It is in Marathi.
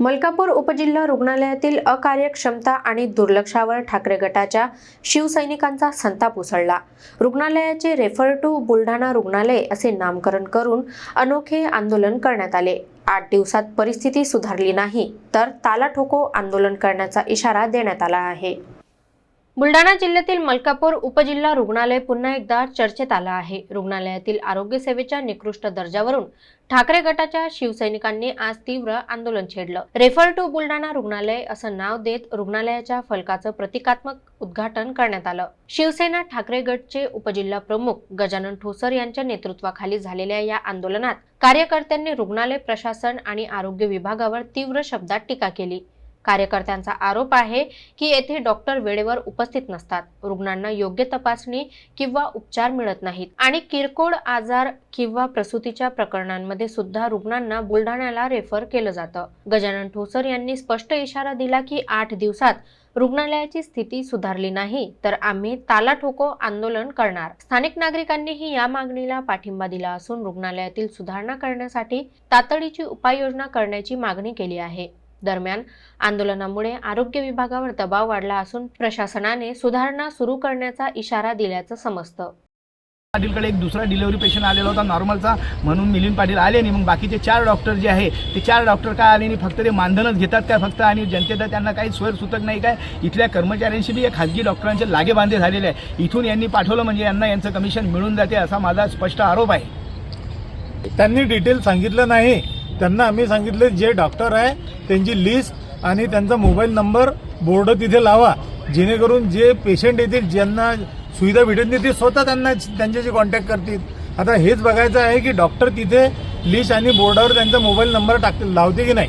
मलकापूर उपजिल्हा रुग्णालयातील अकार्यक्षमता आणि दुर्लक्षावर ठाकरे गटाच्या शिवसैनिकांचा संताप उसळला. रुग्णालयाचे रेफर टू बुलढाणा रुग्णालय असे नामकरण करून अनोखे आंदोलन करण्यात आले. आठ दिवसात परिस्थिती सुधारली नाही तर ताला ठोको आंदोलन करण्याचा इशारा देण्यात आला आहे. बुलढाणा जिल्ह्यातील मलकापूर उपजिल्हा रुग्णालय पुन्हा एकदा चर्चेत आलं आहे. रुग्णालयातील आरोग्य सेवेच्या निकृष्ट दर्जावरून ठाकरे गटाच्या शिवसैनिकांनी आज तीव्र आंदोलन छेडलं. रेफर टू बुलढाणा रुग्णालय असं नाव देत रुग्णालयाच्या फलकाचं प्रतिकात्मक उद्घाटन करण्यात आलं. शिवसेना ठाकरे गटचे उपजिल्हा प्रमुख गजानन ठोसर यांच्या नेतृत्वाखाली झालेल्या या आंदोलनात कार्यकर्त्यांनी रुग्णालय प्रशासन आणि आरोग्य विभागावर तीव्र शब्दात टीका केली. कार्यकर्त्यांचा आरोप आहे की येथे डॉक्टर वेळेवर उपस्थित नसतात. रुग्णांना योग्य तपासणी किंवा उपचार मिळत नाहीत. आणि किरकोळ आजार किंवा प्रसूतीच्या प्रकरणांमध्ये सुद्धा रुग्णांना बुलढाण्याला रेफर केलं जातं. गजानन ठोसर यांनी स्पष्ट इशारा दिला की आठ दिवसात रुग्णालयाची स्थिती सुधारली नाही तर आम्ही ताला ठोको आंदोलन करणार. स्थानिक नागरिकांनीही या मागणीला पाठिंबा दिला असून रुग्णालयातील सुधारणा करण्यासाठी तातडीची उपाययोजना करण्याची मागणी केली आहे. दरम्यान आंदोलनामुळे आरोग्य विभागावर दबाव वाढला असून प्रशासनाने सुधारणा सुरू करण्याचा इशारा दिल्याचं समजतं. पाटीलकडे एक दुसरा डिलिव्हरी पेशंट आलेला होता नॉर्मलचा म्हणून मिलिंद पाटील आले नाही. मग बाकीचे चार डॉक्टर जे आहे ते चार डॉक्टर काय आले नाही? फक्त ते मानधनच घेतात काय फक्त? आणि जनतेला त्यांना काही सोयर सुतक नाही काय इथल्या कर्मचाऱ्यांशी बी या खाजगी डॉक्टरांचे लागे बांधे झालेले आहे. इथून यांनी पाठवलं म्हणजे यांना यांचं कमिशन मिळून जाते असा माझा स्पष्ट आरोप आहे. त्यांनी डिटेल सांगितलं नाही. त्यांना आम्ही सांगितले जे डॉक्टर आहे त्यांची लिस्ट आणि त्यांचा मोबाईल नंबर बोर्ड तिथे लावा. जेणेकरून जे पेशंट येतील ज्यांना सुविधा भेटत नाही ते स्वतः त्यांना त्यांच्याशी कॉन्टॅक्ट करतील. आता हेच बघायचं आहे की डॉक्टर तिथे लिस्ट आणि बोर्डावर त्यांचा मोबाईल नंबर टाक लावते की नाही?